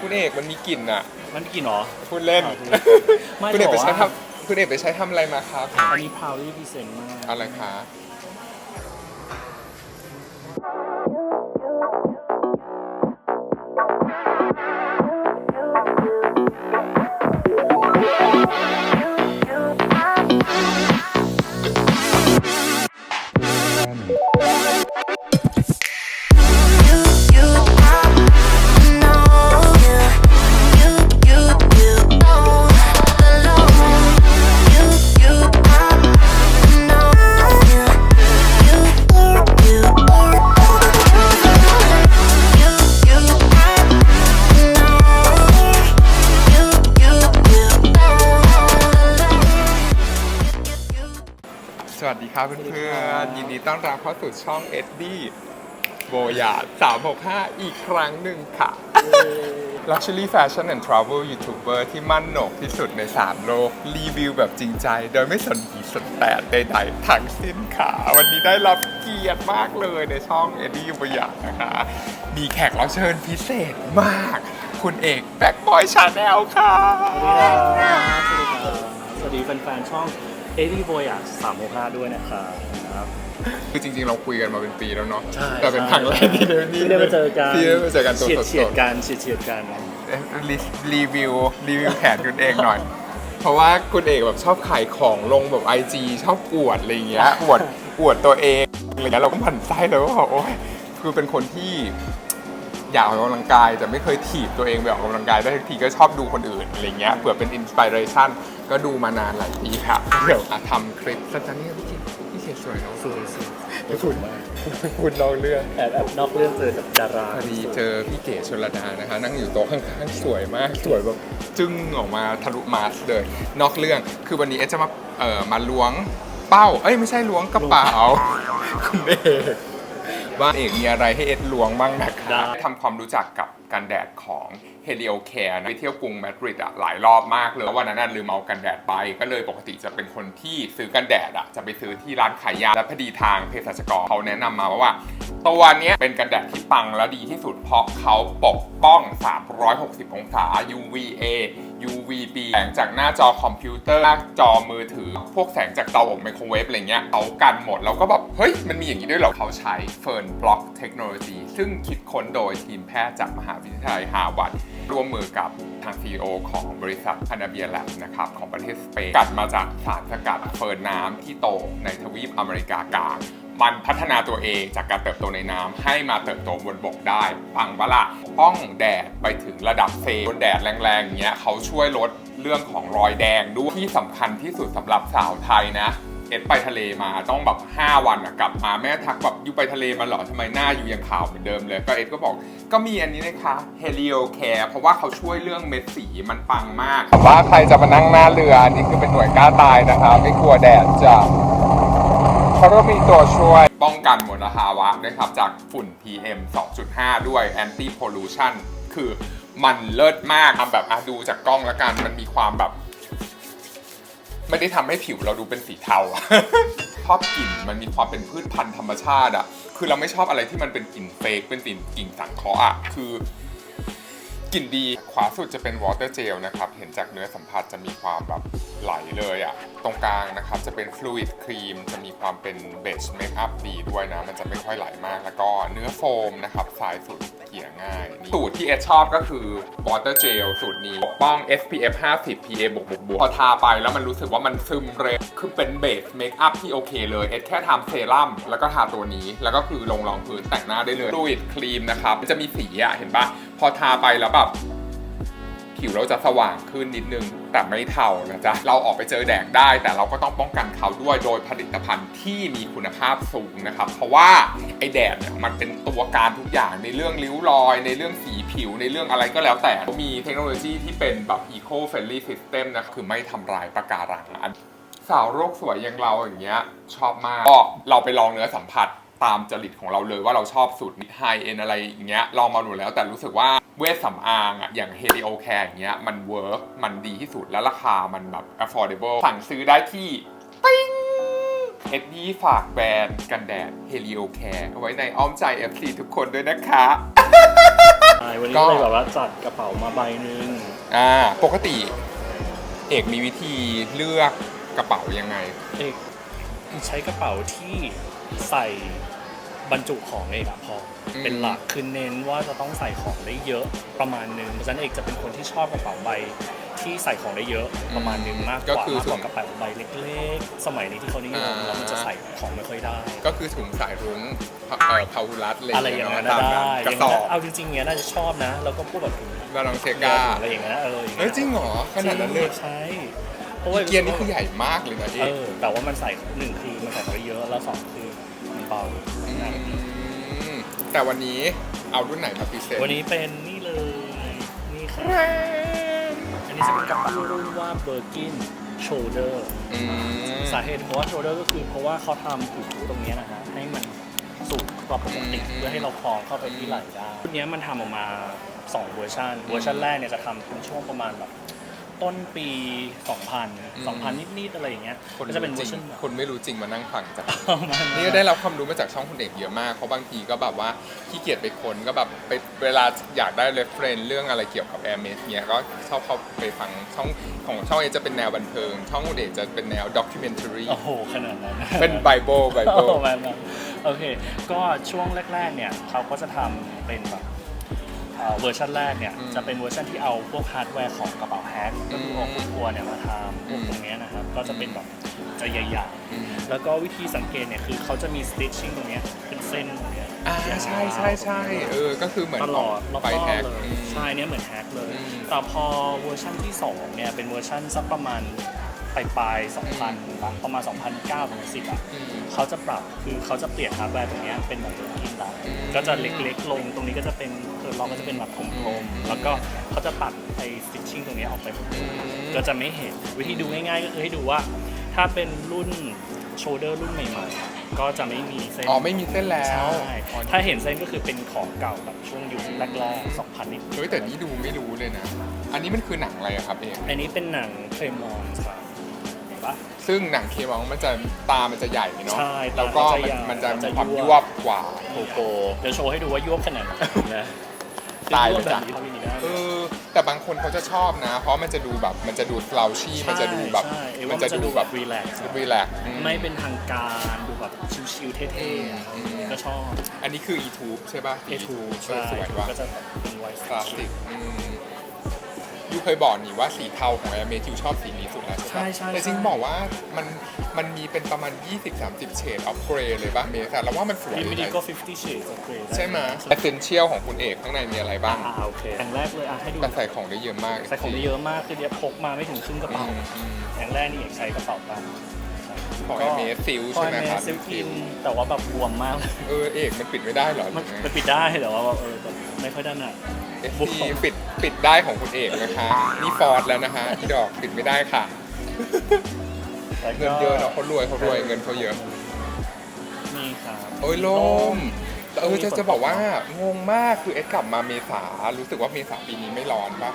คุณเอกมันมีกลิ่นอะ มันกี่หรอ พูดเล่นอ่าไม่คุณเอกไปแต่ว่าใช้ทำคุณเอกไปใช้ทำอะไรมาครับ อันนี้ proudly present มากอะไรคะ ต้อนรับเข้าสู่ช่องเอ็ดดี้โบยา365อีกครั้งหนึ่งค่ะ Luxury Fashion and Travel YouTuber ที่มั่นโหนกที่สุดใน 3 โลก รีวิวแบบจริงใจ โดยไม่สนผีสนแตดใดๆทั้งสิ้นค่ะ วันนี้ได้รับเกียรติมากเลยในช่องเอ็ดดี้โบยานะคะ มีแขกรับเชิญพิเศษมาก คุณเอกแบ็คบอยชาแนลค่ะ สวัสดีครับสวัสดีครับสวัสดีแฟนๆช่อง a อ y b o y อะ365ด้วยนะครับ คือจริงๆเราคุยกันมาเป็นปีแล้วเนาะใช่ แต่เป็นครั้งแรกที่ได้ที่ได้มาเจอกันที่ได้มาเจอกันตัวเฉียดสเฉียดดๆกันเฉียดเฉียดๆกันๆเอ๊ะรีรีวิวรีวิวแขนคุณเอกหน่อย เพราะว่าคุณเอกแบบชอบขายของลงแบบ IG ชอบอวดอะไรอย่างเงี้ยอวดอวดตัวเองอะไรเงี้ยเราก็ผันไส้เลยว่าแบบโอ๊ยคือเป็นคนที่อยากออกกำลังกายแต่ไม่เคยถีบตัวเองไปออกกำลังกายได้ทุกทีก็ชอบดูคนอื่นอะไรเงี้ยเผื่อเป็นอินสปิเรชันก็ดูมานานหลายปีค่ะเดี๋ยวอะทำคลิปสั้นๆนี่พี่เกดพี่เกด สวยเนาะสวยสวยเดี๋ยวคุณคุณลองเลือกแอบแอบนอกเรื่องเจอกับดาราพอดีเจอพี่เก๋ชลดานะคะ นั่งอยู่โต๊ะข้างๆสวยมากสวยแบบจึ้งออกมาทะลุมาสเลย นอกเรื่องคือวันนี้เอ๊ะจะมาเอ่อมาล้วงเป้า เอ้ยไม่ใช่ล้วงกระเป๋าคุณเอก ว่าเอกมีอะไรให้เอ็ดล้วงบ้างนะคะทำความรู้จักกับกันแดดของ Helio Care นะไปเที่ยวกรุงมาดริดอะหลายรอบมากเลยแล้ววันนั้นนะลืมเอากันแดดไป ก็เลยปกติจะเป็นคนที่ซื้อกันแดดอะจะไปซื้อที่ร้านขายยาและพอดีทางเภสัชกรเขาแนะนำมาว่า ตัวเนี้ยเป็นกันแดดที่ปังและดีที่สุดเพราะเขาปกป้อง 360 องศา UVA UVB แสงจากหน้าจอคอมพิวเตอร์หน้าจอมือถือ พวกแสงจากเตาอบไมโครเวฟอะไรเงี้ยเขากันหมดเราก็แบบ เฮ้ย มันมีอย่างนี้ด้วยเหรอเขาใช้เฟิร์นบล็อกเทคโนโลยีซึ่งคิดค้นโดยทีมแพทย์จากมหาวิทยาลัยฮาร์วาร์ดร่วมมือกับทาง CEO ของบริษัทพานาเบียแลบนะครับของประเทศสเปนกัดมาจากสารสกัดเฟิร์นน้ำที่โตในทวีปอเมริกากลาง มันพัฒนาตัวเองจากการเติบโตในน้ำให้มาเติบโตบนบกได้ปังปะละป้องแดดไปถึงระดับเซลล์โดนแดดแรงๆอย่างเงี้ยเขาช่วยลดเรื่องของรอยแดงด้วยที่สำคัญที่สุดสำหรับสาวไทยนะเอ็ดไปทะเลมาต้องแบบ 5 วันอะกลับมาแม่ทักแบบอยู่ไปทะเลมาเหรอทำไมหน้าอยู่ยังขาวเหมือนเดิมเลย ก็เอ็ดก็บอก ก็มีอันนี้นะคะ Helio Care เพราะว่าเขาช่วยเรื่องเม็ดสีมันปังมากว่าใครจะมานั่งหน้าเรืออันนี้คือเป็นหน่วยกล้าตายนะคะ ไม่กลัวแดดจ้ะ เขาก็มีตัวช่วย ป้องกันมลภาวะนะครับจากฝุ่น PM 2.5 ด้วย Anti Pollution คือมันเลิศมากทำแบบอะดูจากกล้องแล้วกันมันมีความแบบ ไม่ได้ทำให้ผิวเราดูเป็นสีเทา ชอบกลิ่นมันมีความเป็นพืชพันธุ์ธรรมชาติอะคือเราไม่ชอบอะไรที่มันเป็นกลิ่นเฟกเป็นกลิ่นกลิ่นสังเคราะห์อะคือกลิ่นดีขวาสุดจะเป็นวอเตอร์เจลนะครับ เห็นจากเนื้อสัมผัสจะมีความแบบ ไหลเลยอะตรงกลางนะครับจะเป็นฟลูอิดครีมจะมีความเป็นเบสเมคอัพดีด้วยนะ มันจะไม่ค่อยไหลมาก แล้วก็เนื้อโฟมนะครับสายสุดเกี่ยง่ายนี่สูตรที่เอชชอบก็คือวอเตอร์เจลสูตรนี้ปกป้อง SPF 50 PA บวกบวกบวกพอทาไปแล้วมันรู้สึกว่ามันซึมเร็วคือเป็นเบสเมคอัพที่โอเคเลย เอ็ดแค่ทำเซรั่มแล้วก็ทาตัวนี้ แล้วก็คือลงรองพื้นแต่งหน้าได้เลยฟลูอิดครีมนะครับมันจะมีสีอะเห็นปะพอทาไปแล้วแบบ ผิวเราจะสว่างขึ้นนิดนึง แต่ไม่เทานะจ๊ะ เราออกไปเจอแดดได้ แต่เราก็ต้องป้องกันเขาด้วยโดยผลิตภัณฑ์ที่มีคุณภาพสูงนะครับ เพราะว่าไอแดดเนี่ยมันเป็นตัวการทุกอย่างในเรื่องริ้วรอย ในเรื่องสีผิวในเรื่องอะไรก็แล้วแต่มีเทคโนโลยีที่เป็นแบบ eco friendly system นะคือไม่ทำลายปะการังอันสาวโรคสวยอย่างเราอย่างเงี้ยชอบมากก็เราไปลองเนื้อสัมผัส ตามจริตของเราเลยว่าเราชอบสูตรมิดไฮเอ็นอะไรอย่างเงี้ยลองมาหมดแล้วแต่รู้สึกว่าเวชสำอางอะอย่าง Helio Care อย่างเงี้ยมันเวิร์กมันดีที่สุดและราคามันแบบ affordable สั่งซื้อได้ที่ปิ้งเอ็ดดี้ฝากแบรนด์กันแดด Helio Care เอาไว้ในอ้อมใจ FC ทุกคนด้วยนะคะใช่วันนี้ก็ก็เลยแบบว่าจัดกระเป๋ามาใบหนึงอ่าปกติ เอกมีวิธีเลือกกระเป๋ายังไง เอกใช้กระเป๋าที่ ใส่บรรจุของเองอะพออม เป็นหลักคือเน้นว่าจะต้องใส่ของได้เยอะประมาณหนึงเพราะฉะนั้นเอกจะเป็นคนที่ชอบกระเป๋าใบที่ใส่ของได้เยอะประมาณหนึงมากกก็ว่าคือมากกว่าถุงกระเป๋าใบเล็กๆ สมัยนี้ที่เขานิยมอ่า แล้วมันจะใส่ของไม่ค่อยได้ ก็คือถุงสายรุ้งเอ่อพาหุรัสอะไรอย่างเงี้นั้นตามได้กอระย่างสอนั้นบเอาจริงๆเนี้ยน่าจะชอบนะ แล้วก็พวกแบบถุงบาลองเซกากาอะไรอย่างเงี้ยนะเอออย่างเฮ้เงี้ยยจริงเหรอขนาดนั้นเลยใช่เพราะว่า เกียร์นี่คือใหญ่มากเลยนะเอเอกอแต่ว่ามันใส่หนึ่งคือมันใส่ของได้เยอะแล้วสองคือ มันเบามแต่วันนี้เอารุ่นไหนมาพิเศษวันนี้เป็นนี่เลย นี่ครับอันนี้จะเป็นกระเป๋ารุ่นว่า Birkin Shoulder อืมสาเหตุเพราะว่า shoulder ก็คือเพราะว่าเขาทำหูตรงเนี้ยนะฮะให้มันสูงกว่าปกติอืมเพื่อให้เราคล้องเข้าไปที่ไหล่ได้รุ่นเนี้ยมันทำออกมา2เวอร์ชันเวอร์ชันแรกเนี่ยจะทำเป็นช่วงประมาณแบบ ต้นปี 2000 2000 นิด ๆ อะไรอย่างเงี้ยคนก็จะเป็นรู้เวจอริร์งชันคนไม่รู้จริงมานั่งฟังจ้ะ ประมาณนี่ก็ได้รับความรู้มาจากช่องคุณเอกเยอะมาก เพราะบางทีก็แบบว่าขี้เกียจไปค้นก็แบบไปเวลาอยากได้ reference เรื่องอะไรเกี่ยวกับ Air m a เนี่ยก็ชอบเข้าไปฟังช่องของช่องเอกจะเป็นแนวบันเทิง ช่องคุณเอกจะเป็นแนว documentary โอ้โห ขนาดนั้น เป็น Bible โอ้ Bible แมนโอเค ก็ช่วงแรก ๆ เนี่ยเขาก็จะทำเป็นแบบ เอ่อเวอร์ชันแรกเนี่ยอืมจะเป็นเวอร์ชันที่เอาพวกฮาร์ดแวร์ของกระเป๋าแฮกก็คือมเอาคุณครัวเนี่ยมาทำพวกตรงเนี้ยนะครับก็จะเป็นแบบจะใหญ่อืมๆแล้วก็วิธีสังเกตเนี่ยคือเขาจะมี stitching ตรงเนี้ยเป็นเส้นตรงเนี้ยอ่าใช่ใช่ใช่เออก็คือเหมือนตลอดรอบไฟๆแท็กเลยใช่เนี่ยเหมือนแฮกเลยอืมแต่พอเวอร์ชันที่2เนี่ยเป็นเวอร์ชันสักประมาณปลายปลายๆ2000ละประมาณ 2009ถึง10อะอืม เขาจะปรับคือเขาจะเปลี่ยนฮาร์ดแวร์ตรงเนี้ยเป็นแบบกินได้อืมก็จะเล็กๆลงตรงนี้ก็จะเป็นเออล็อกก็จะเป็นแบบกลมอืมๆแล้วก็เขาจะตัดไอ้สติชชิ่งตรงเนี้ยออกไปหมดเลยอืมก็จะไม่เห็นวิธีดูง่ายๆ ก็คือให้ดูว่า ถ้าเป็นรุ่นโชเดอร์รุ่นใหม่ๆ ก็จะไม่มีเส้นอ๋อไม่มีเส้นแล้วใช่อ๋อถ้าเห็นเส้นก็คือเป็นของเก่าแบบช่วงยุคแรกๆ2000นิดๆเฮ้ยแต่นี่ดูไม่รู้เลยนะ อันนี้มันคือหนังอะไรอะครับเองอันนี้เป็นหนังเคลมอนครับเห็นปะ ซึ่งหนังเคมองมันจะตา มันจะใหญ่เนาะใช่ตาแล้วก็เขาจะมันยาวมันจะจะมีความยวบ ยวบกว่าโกโก้เดี๋ยวโชว์ให้ดูว่ายวบขนาดไหนนะตายเลยจ้ะ วบแบบนี้ได้ เออแต่บางคนเขาจะชอบนะ เพราะมันจะดูแบบมันจะดูฟลาวชี่มันจะดูแบบใช่เอมัว่านมันจะจะดูดูแบแบบบรีแลกซ์รีแลกซ์ไม่เป็นทางการดูแบบชิวๆเท่ๆอะอืม ก็ชอบอันนี้คือ e t u b e ใช่ป่ะเอทูเอใช่อสวยว่ะก็จะเป็นไวท์คลาสสิกอืม ยูเคยบอกนี่ว่าสีเทาของแอร์เมทิวชอบสีนี้สุดแล้วใช่ใช่ปะใช่แต่จริงใช่บอกว่ามันมันมีเป็นประมาณ 20-30 เฉดออฟเกรย์เลยป่ะเมสอะแล้วว่ามันสวยมีเลวิยดีนะก็ 50 shades of grey ด้ใช่ไหมเอเซนเชียลของคุณเอกข้างในมีอะไรบ้างอ่าโอเคอย่างแรกเลยอะให้ดูแต่ใส่ของได้เยอะมากใส่ของได้เยอะมากคือเดียวพกมาไม่ถึงครึ่งกระอืเป๋ามอืมอย่างแรกนี่เอกใช้กระเป๋าตังค์ของแอร์เมสซิลคอใช่ยไหมเมครับซิลกินแต่ว่าแบบบวมมากเลยเออเอกมันปิดไม่ได้เหรอหมัรืนอไงมันปิดได้แต่ว่าแบบเออแบบไม่ค่อยด้านอะเอสซีปิดปิดได้ของคุณเอกนะคะ นี่ฟอร์ดแล้วนะคะที่ดอกปิดไม่ได้ค่ะ แล้วก็เงินเยอะเนาะเขารวยเขารวยเงินเขาเยอะ นี่ครับโอ้ยลมแต่เออจะจะบอกว่างงมากคือเอ็ดกลับมาเมษารู้สึกว่าเมษาปีนี้ไม่ร้อนปะ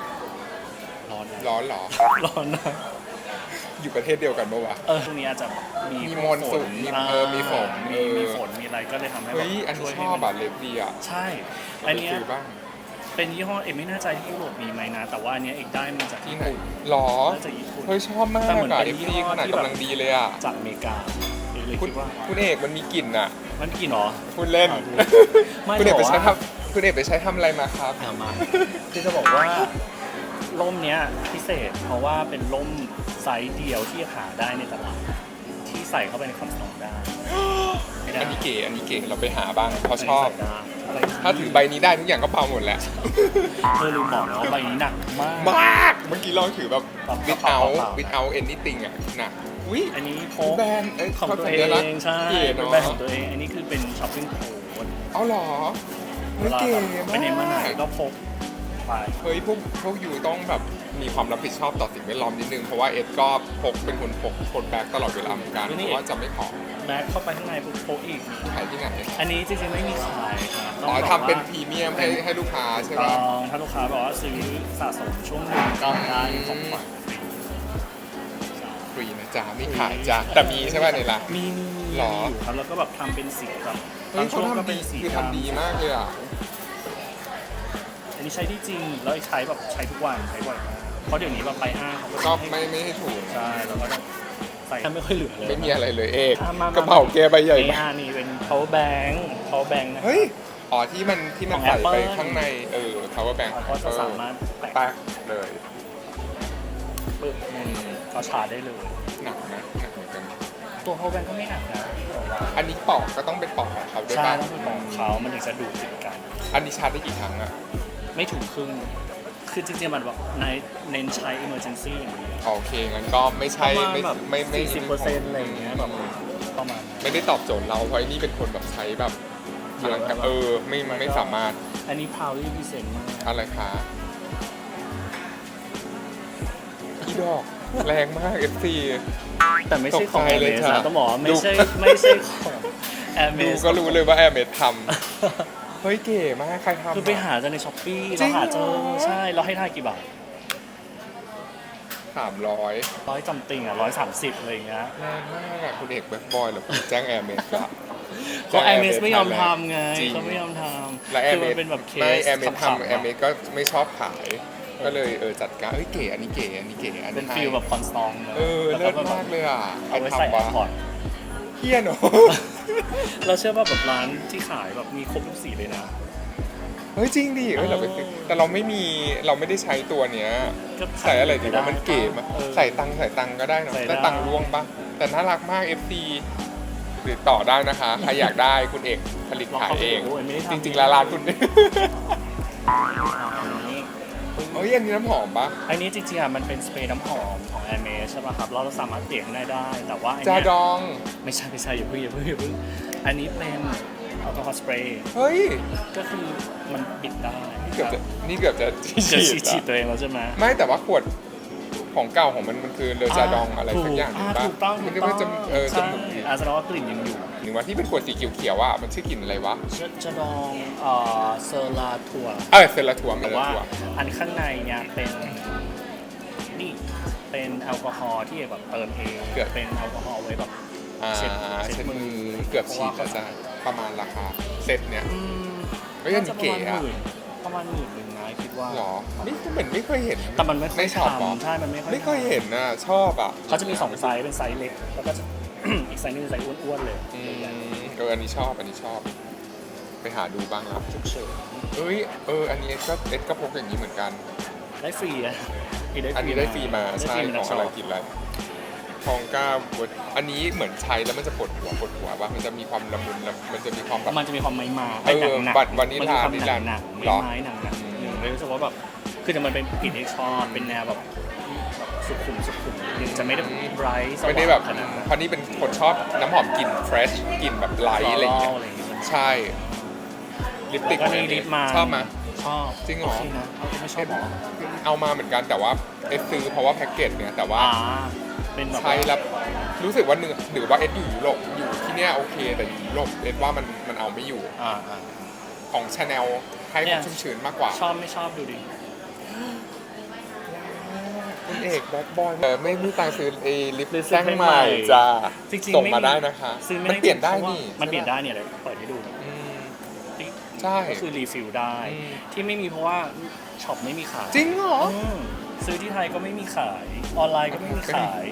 ร้อนนะร้อนเหรอ ร้อนนะอยู่ประเทศเดียวกันปะวะ เออช่วงนี้อาจจะมีมีมรสุมมีเออมีฝนมีเออ มีฝนมีอะไรก็เลยทำให้แบเฮ้บยอันนี้ช่วยชให้อบมัอะเล็บดีอะใช่ อันเนี้ยไปซื้อบ้าง เป็นยี่ห้อเอ็มไม่แน่ใจที่ยุโรปมีไหมนะ แต่ว่าอันเนี้ยเอกได้มาจากที่ญี่ไหนปุ่นหรอน่าจะญี่ปุ่น เฮ้ยชอบมากแต่เหมือนอะเป็เอนฟยี่ซีห้อขนาดที่แบบ กำลังดีเลยอะ จากอเมริกาเอกเลยคุณคิดว่าคุณเอกมันมีกลิ่นอะ มันกี่หรอคุณเล่นอ่าดูไม่คุณเอกไปบอกว่าใช้ทำคุณเอกไปใช้ทำอะไรมาครับเอามาคือจะบอกว่าร่มเนี้ยพิเศษ เพราะว่าเป็นร่มไซส์เดียวที่หาได้ในตลาดที่ใส่เข้าไปในคำสองได้ไม่ได้อันนี้เก๋ อันนี้เก๋ เราไปหาบ้างเพราะชอบ ใส่ได้ อะไรถ้าถือใบนี้ได้ทุกอย่างก็เบาหมดแหละเธอลืมบอกนะว่าใบนี้หนักมาก มาก เมื่อกี้ลองถือแบบแบบ without เปล่าๆ without anything อะหนักอุ้ยอันนี้โพคืกอแบรนด์เอ้ยของตัวขาเอสัญลักษณ์งใช่เก๋เป็นเนาะแบรนด์ของตัวเอง อันนี้คือเป็นช้อปปิ้งโค้ดเอาเหรอเวเฮ้ยลาเก๋แบบมาไปไหนมาไหนกก็พก ไป เฮ้ยพวกพวกยูต้องแบบมีความรับผิดชอบต่อสิ่งแวดล้อมนิดนึง เพราะว่าเอ็ดก็พกเป็นคนพกโคดแบ็กตลอดเวลาเหมือนกันเพราะว่าจะไม่ขอแบ็คเข้าไปข้างในปุ๊บพกอีก ขายที่ไหนอันนี้จริงๆไม่มีขายครับต้งอ๋อบกทำเป็นว่าพรีเมียมให้ให้ลูกค้าใช่ลป่ะองถ้าลูกค้าบอกว่าซื้อสะสมช่วงหนึ่งก็ได้ของขวัญฟรีนะจ๊ะไม่ขายจ้ะแต่มีใช่ป่ะในร้านมีมีมีหรออ ยู่ครับแล้วก็แบบทำเป็นสีแบบเฮ้ยเขาบงช่วงก็ทำเป็ดีนสีคือทำดีมากเลยอะเอันนี้ใช้ที่จริงแล้วใช้แบบใช้ทุกวันใช้บ่อยมากเพราะเดี๋ยวนี้แบบไปห้างเขาก็ก็ไม่ไม่ให้ถูกใช่แล้วก็ต้องใส่ไม่ค่อยเหลือเลยไม่มีอะไรเลยเอกอะมมกระเป๋าแกใบใหญ่นี่มากอะนี่เป็น power bank power bank นะเฮ้ยอ๋อที่มันที่มันของใส่ไป Apple ข้างในเออ power bank ก็จะสามารถแปะแป๊กเลยปึ๊บนี่ก็ชาร์จได้เลยหนักนะหนักเหมือนกันตัว power bank ก็ไม่หนักนะแต่ว่าอันนี้ปอกก็ต้องเป็นปอกของเขาด้วยใช่ป่ะต้องเป็นของเขามันถึงจะดูดติดกัน อันนี้ชาร์จได้กี่ครั้งอะ ไม่ถึงครึ่งคือจริงๆมันแบบในเน้นใช้ emergency อย่างเดียว โอเคงั้นก็ไม่ใช่ประมาณไม่แบบไม่ไม่สี่สิบเปอร์เซ็นต์อะไรอย่างเงี้ยแบบ ประมาณนั้น ไม่ได้ตอบโจทย์เราเพราะไอ้นี่เป็นคนแบบใช้แบบพลังกับเออไม่ไม่สามารถอันนี้ proudly present มากอะไรคะอีดอกแรงมาก FC แต่ไม่ใช่ของตกใจเลย Hermes จ้ะนะต้องบอกว่าไม่ใช่ดู ไม่ใช่ของดู Hermes ก็รู้เลยว่าแอร์เมดทำ เฮ้ยเก๋มากใครทำ คือไปหาจากในช้อปปี้จริเรางหาเจอเหรอใช่เราให้ท่ายกี่บาทสามร้อยร้อยจำติงอะร้อยสามสิบอะไรอย่างเงี้ยแรงมากอะคุณเอกแบ็คบอยเหรอคุณแจ้งแอร์เมดอะเพราะ Hermes ไม่ยอมทำไงจริง เขาไม่ยอมทำและแอคืร์เมมัดนเป็นแบบเคไม่สแอร์เมดขำๆทำแอร์เมดอะก็ไม่ชอบขาย ก็เลยเออจัดการเอ้ยเก๋อันนี้เก๋อันนี้เก๋อันเป็นี้นให้ฟิลแบบคอนสตองเนอะเออแล้วเลิศก็แบบมากเลยอะใครเอาไว้ใส่ทำแอวะร์พอร์ตเฮี้ยเนอะ เราเชื่อว่าแบบร้านที่ขายแบบมีครบทุกสีเลยนะ เฮ้ยจริงดิเออเราไปซื้อแต่เราไม่มีเราไม่ได้ใช้ตัวเนี้ย ก็ใส่อะไรดีว่ามันเก๋มากเออ ใส่ตังค์ใส่ตังค์ก็ได้เนอะใส่ได้แต่ตังค์ร่วงปะแต่น่ารักมาก FC ติดต่อได้นะคะใครอยากได้คุณเอกผลิตขายเองลเข้าไปดูไม่ได้ทำจริงๆแล้วร้านคุณอันนี้ เฮ้ยอันนี้น้ำหอมปะอันนี้จริงๆอะมันเป็นสเปรย์น้ำหอมของ a อ r m e s ใช่ป่ะครับเราสามารถเปลี่ยนได้ได้ แต่ว่าอันจาเนี้ยดอง ไม่ใช่ไม่ใช่อย่าเพิ่งอย่าเพิ่งอย่าเพิ่งอันนี้เป็นแอลกอฮอล์สเปรย์เฮ้ย ก็คือมันบิดได้นี่เกือบจะนี่เกือบจะจะฉีฉีดดฉีดอะตัวเองแล้วใช่ไหม ไม่แต่ว่าขวดของเก่าของมันมันคือเลอจาดองอะไรสักอย่างหนึ่งปะถูกต้องมัถูนกก็ต้องจะเออจใช่มูก อาแสดงว่า กลิ่นยังอยู่ หรือว่าที่เป็นขวดสีเขียวๆอะมันชื่อกลิ่นอะไรวะจะจะดองเอ่อเซอร์ลาทัวเออเซลาทัวร์เมแต่ลาว่าทัวร์อันข้างในเนี่ยเป็นนี่เป็นแอลกอฮอล์ที่แบบเติมเองเป็นแอลกอฮอล์ไว้แบบ อ่าเช็ดเช็เช็ดดมืมืออเกือบฉีดแล้วจ้ะประมาณราคาเซ็ตเนี่ยอืมเฮ้ยอันนี้เก๋อะประมาณหมื่นหนึ่งนะคิดว่าหรอนี่ก็เหมือนไม่เคยเห็นแต่มันไม่ค่อยในช็อปเหรอทำใช่มันไม่ค่อยไม่เคยเห็นนะชอบอะเขาจะมีสองไซส์เป็นไซส์เล็กแล้วก็จะ อีกไซส์หนึงเป็นไซส์อ้วนๆเลยอืมเอออันนี้ชอบอันนี้ชอบ ไปหาดูบ้างแล้วฉุกเฉินเอ้ยเอออันนี้เอ็ดก็เอ็ดก็พกอย่างนี้เหมือนกัน ได้ฟรีอะอันนี้ได้ฟรีมาได้ใช่ฟรีของช็อะไรปกินอะไรทองก้าบดอันนี้เหมือนใช้แล้วมันจะปวดหัวปวดหัวว่ามันจะมีความละมุนละมันจะมีความแบบมันจะมีความไม้มาเออหนักบัตรวานิลลามันมีความหนักหนักหรอไม้หนักหนักอืมหนึ่งเลยรู้สึกว่าแบบคือแต่มันเป็นกลิ่นที่ชอบเป็นแนวแบบแบบ สุขุมสุขุมนิดนึงจะไม่ได้ไบรท์ไม่ได้แบบขนาดนั้นเพราะนี่เป็นคนชอบน้ำหอมกลิ่นเฟรชกลิ่นแบบไลท์อะไรอย่างเงี้ย อะไรอย่างเงี้ยใช่ ลิปสติกก็นี่ลิปมาชอบไหม ชอบจริงเหรอโคนะเอาไม่ชอบเหรอเอามาเหมือนกันแต่ว่าเอสซื้อเพราะว่าแพ็กเกจเนี่ยแต่ว่าอ่าเป็นแบบใช้แล้วรู้สึกว่าเนื้อหรือว่าเอสอยู่ยุโรปอยู่ที่เนี้ยโอเค แต่อยู่ยุโรปเอสว่ามันมันเอาไม่อยู่อ่าอ่า ของชาแนลให้คเนี่วามย ชุ่มชื้นมากกว่า ชอบไม่ชอบดูดิ คุณเอกแบ็คบอยเออไม่มีตังค์ซื้อไอ้ลิปหรือซื้แท่องให้ใหใหม่ม่จ้าจริงๆส่งไม่มามีได้นะคะ ซื้อไม่มันเปลี่ยนได้พราะว่านี่มันเปลี่ยนได้เนี่ยเดี๋ยวเปิดให้ดูอืมติ๊กใช่ก็คือรีฟิลได้ อืม ที่ไม่มีเพราะว่าช็อปไม่มีขายจริงเหรอ อืมซื้อที่ไทยก็ไม่มีขาย ออนไลน์ก็ไม่มีขาย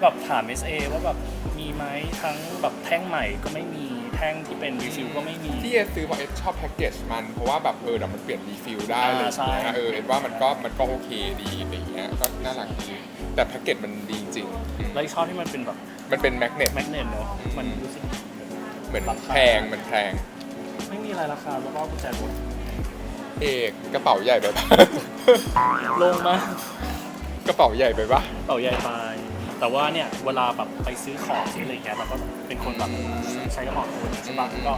แบบถาม SA ว่าแบบมีไหมทั้งแบบแท่งใหม่ก็ไม่มี แท่งที่เป็นรีฟิลก็ไม่มี ที่เอสซื้อเพราะเอสชอบแพ็กเกจมันเพราะว่าแบบเออเดี๋ยวมันเปลี่ยนรีฟิลได้เลยอ่าใช่ นะเออเอสว่ามันก็มันก็โอเคดีอะไรอย่างเงี้ยก็น่ารักดีแต่แพ็กเกจมันดีจริงอืมแล้วชอบที่มันเป็นแบบมันเป็นแมกเนตแมกเนตเนอะมันรู้สึก เหมือนราคา แพงมันแพงไม่มีอะไรราคาแล้วก็กุญแจรถเอกกระเป๋าใหญ่ไปปะ ลงมากกระเป๋าใหญ่ไปปะเป่าใหญ่ไป แต่ว่าเนี่ยเวลาแบบไปซื้อของซื้ออะไรอย่างเงี้ยเราก็เป็นคนแบบใช้กระเป๋าตัวนี้ใช่ปะก็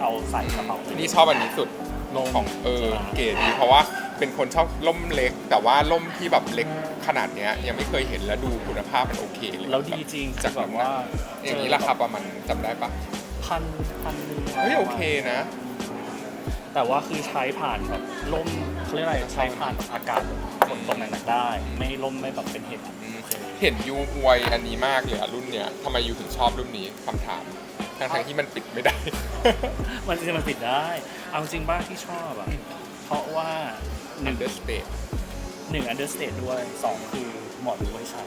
เอาใส่กระเป๋านี่ชอบอันนี้สุดลงของเออเก๋ดีเพราะว่าเป็นคนชอบล่มเล็ก แต่ว่าล่มที่แบบเล็กขนาดเนี้ยยังไม่เคยเห็นแล้วดูคุณภาพมันโอเคเลยแล้วดีจริงจากแบบว่าอย่างนี้ราคาประมาณจำได้ปะพันพันหนึ่งเฮ้ยโอเคนะ แต่ว่าคือใช้ผ่านแบบล่มเขาเรียกอะไรใช้ผ่านแบบอากาศฝนตกหนักๆได้ ไม่ล่มไม่แบบเป็นเห็บอืมโอเค เห็นยูอวยอันนี้มากเลยอะรุ่นเนี้ยทำไมยูถึงชอบรุ่นนี้คำถามทั้งๆที่มันปิดไม่ได้ มันจริงๆมันปิดได้ เอาจริงบ้างที่ชอบอะ เพราะว่าหนึ่ง understate หนึ่ง understate ด้วยสองคือหมอดูไม่ใช่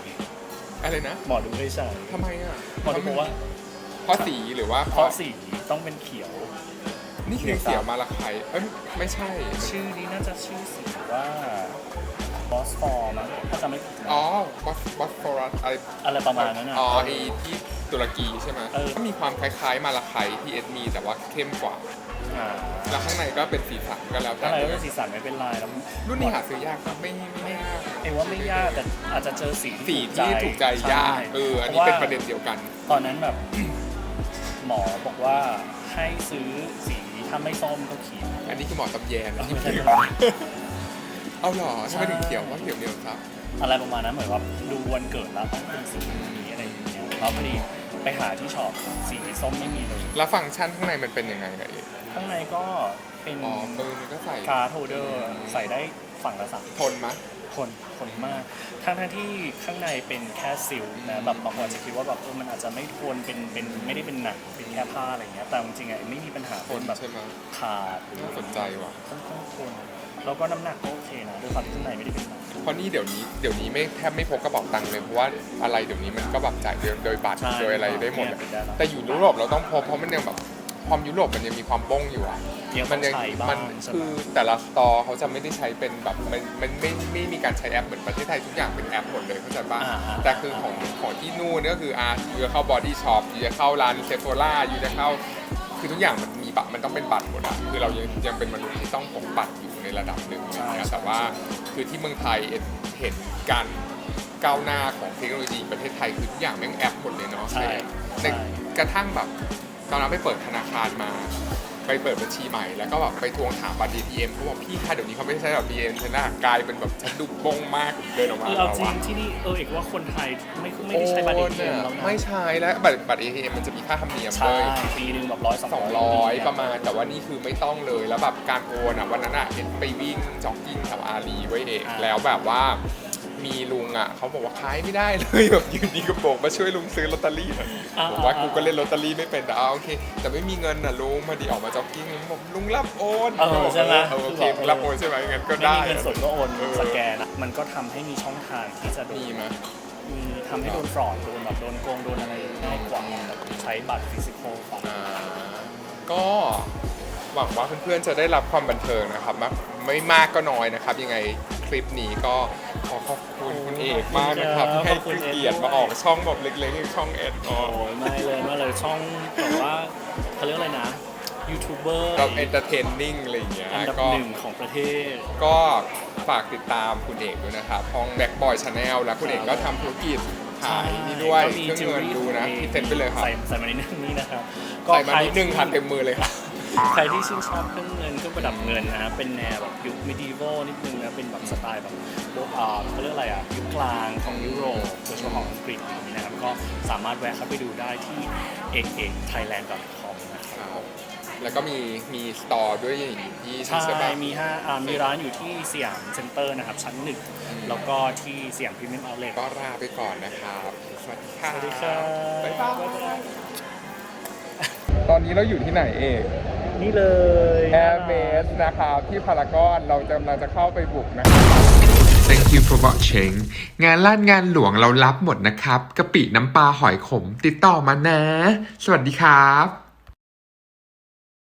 อะไรนะหมอดูไม่ใช่ทำไมอะหมอดูบอกว่าเพราะสีหรือว่าเพราะสีต้องเป็นเขียว นี่คือเขียวมาละไคเอ้ยไม่ใช่ ชื่อนี้น่าจะชื่อสีว่าบอสฟอร์มั้งถ้าจำไม่ผิดนะอ๋อบอสบอสฟอรัสอะไรอะไรประมาณนั้นนะ อ๋อไอที่ตุรกีใช่ไหมเออ ก็มีความคล้ายๆมาละไคที่เอสมีแต่ว่าเข้มกว่า อ่าแล้วข้างในก็เป็นสีสันก็แล้วแต่อะไรก็เป็นสีสันไม่เป็นลายแล้วรุ่นนี้หาซื้อยากปะไม่ไม่ยาก เอว่าไม่ยากแต่อาจจะเจอสีสีที่ถูกใจยากใช่เอออันนี้พาเป็นว่าประเด็นเดียวกัน ตอนนั้นแบบ หมอบอกว่าให้ซื้อสี ถ้าไม่ส้มก็เขียว อันนี้คือหมอตำแยนะเอาที่ไม่ใช่พูดหรอเอาเหรอใช่ทำไมถึงเขียวว่าเขียวเดียวครับ อะไรประมาณนั้นเหมือนว่าดูวันเกิดแล้วต้องเป็นสีนี้อะไรอย่างเงี้ยแล้วพอดีไปหาที่ช็อปสีส้มไม่มีเลยแล้วฟังก์ชันข้างในมันเป็นยังไงนะเอกข้างในก็เป็นอ๋อเออมันก็ใส่การ์ดโฮลเดอร์ใส่ได้ฝั่งละสามทนมะ คนคนมากทั้งทั้งที่ข้างในเป็นแค่ซิลนะแบบบางคนอาจจะคิดว่าแบบเออมันอาจจะไม่ทนเป็นเป็นไม่ได้เป็นหนังเป็นแค่ผ้าอะไรเงี้ยแต่จริงๆอะไม่มีปัญหาททนนแบบใช่ไหมขาดหรือน่าสนใจว่ะค่อนข้างทนแล้วก็น้ำหนักก็โอเคนะด้วยความที่ข้างในไม่ได้เป็นหนัง เพราะนี่เดี๋ยวนี้เดี๋ยวนี้ไม่แทบไม่พกกระเป๋าตังค์เลยเพราะว่าอะไรเดี๋ยวนี้มันก็แบบจ่ายโดยโดยบัตรโดยอะไรได้หมดอะเนี่ยเป็นได้แล้วแต่อยู่ยุโรปเราต้องพกเพราะมันยังแบบ ความยุโรปมันยังมีความบ้งอยู่อะยังมัต้องยังใช้บ้ามังนใช่ไหคืมอแต่ละสตอร์เขาจะไม่ได้ใช้เป็นแบบมันมันไม่ไม่มีการใช้แอปเหมือนประเทศไทยทุกอย่างเป็นแอปหมดเลยเข้าใจป่ะอ่าอ่า แต่คือของของที่นู่นเนี่ยก็คืออะอยู่จะเข้าบอดี้ช็อปอยู่จะเข้าร้านเซฟโฟล่าอยู่จะเข้า คือทุกอย่างมันมีบัตรมันต้องเป็นบัตรหมดอะคือเรายังยังเป็นมนุษย์ที่ต้องพกบัตรอยู่ในระดับหนึ่งอะไรอย่างเงี้ยแต่ว่าคือที่เมืองไทยเห็นเห็นการก้าวหน้าของเทคโนโลยีประเทศไทยคือทุกอย่างแม่งแอปหมดเลยเนาะ ใช่ ในใช่กระทั่งแบบ ตอนนั้นไปเปิดธนาคารมา ไปเปิดบัญชีใหม่ แล้วก็แบบไปทวงถามบัตร ATM เขาบอกพี่ค่ะเดี๋ยวนี้เขาไม่ได้ใช้แบบ ATM ใช่ไหมกลายเป็นแบบฉันดูบงมากเดินออกมาคือเอาจริงว่าที่นี่เออเอกว่าคนไทยไม่ไม่ได้ใช้บัตรเอทีเอ็มแล้วนะไม่ใช้แล้วบัตรบัตร ATM มันจะมีค่าธรรมเนียมใช่เลยปีหนึ่งแบบร้อยสองสองร้อยประมาณ แต่ว่านี่คือไม่ต้องเลยแล้วแบบการโอนอะวันนั้นอะเห็นไปวิ่งจ็อกกิ้งแถวอารีไว้เองแล้วแบบว่า มีลุงอะเขาบอกว่าขายไม่ได้เลยแบบยืนดีกระโปรงมาช่วยลุงซื้อลอตเตอรี่หน่อยอ่ผมว่ากูก็เล่นลอตเตอรี่ไม่เป็นแต่เอาโอเค แต่ไม่มีเงินน่ะลุงพอดีออกมาจ็อกกิ้งลุงบอกลุงรับโอนเออใช่ไหมเออโอเคมึงรับโอนใช่ไหมงั้นก็ไม่ได้มีเงินสดก็โอนเออสแกนอะมันก็ทำให้มีช่องทางที่จะโดมีนไหมมีทำให้โดนฟรอดโดนแบบโดนโกงโดนอะไรง่ายกว่าแบบใช้บัตรฟิสิกอลอ่าก็หวังว่าเพื่อนๆจะได้รับความบันเทิงนะครับมากไม่มากก็น้อยนะครับยังไง คลิปนี้ก็ขอขอบคุณคุณเอกมากนะครับที่ให้เกียรติมาออกช่องแบบเล็กๆช่องเอ็ดออโอ้ยไม่เลยไม่เลยช่องแบบว่าเขาเรียกอะไรนะยูทูบเบอร์เราเอนเตอร์เทนนิ่งอะไรอย่างเงี้ยอันดับก็หนึ่งของประเทศ ก็ฝากติดตามคุณเอกด้วยนะครับช่องแบ็กบอยชาแนลแล้วคุณเอกก็ทำธุรกิจขายนี่ด้วยก็มีเครื่องเงินดูนะ jewelry ที่เซ็นไปเลยครับใส่ใส่มาในนึงนี่นะครับใส่มานิดนึงค่ะเต็มมือเลยครับ ใครที่ชื่นชอบเครื่องเงินเครื่องประดับเงินนะฮะเป็นแนวแบบยุค medieval นิดนึงนะเป็นแบบสไตล์แบบโบอ่าเขาเรียกอะไรอะยุคกลางของยุโรปโดยเฉพาะของอังกฤษอย่างนี้นะครับก็สามารถแวะเข้าไปดูได้ที่เอกเอก thailand.com นะครับ แล้วก็มีมีสตอร์ด้วยอย่างที่ใช่ใช่ปะมีห้าอ่ามีร้านอยู่ที่สยามเซ็นเตอร์นะครับ ชั้นหนึ่งแล้วก็ที่สยามพรีเมียมเอาท์เลทก็ลาไปก่อนนะครับ สวัสดีครับสวัสดีครับ บ๊ายบาย ตอนนี้เราอยู่ที่ไหนเอง นี่เลยแอร์เมสนะครับที่พารากอนเรากำลังจะเข้าไปบุกนะครับ Thank you for watching งานล้านงานหลวงเรารับหมดนะครับกะปิน้ำปลาหอยขมติดต่อมานะ สวัสดีครับ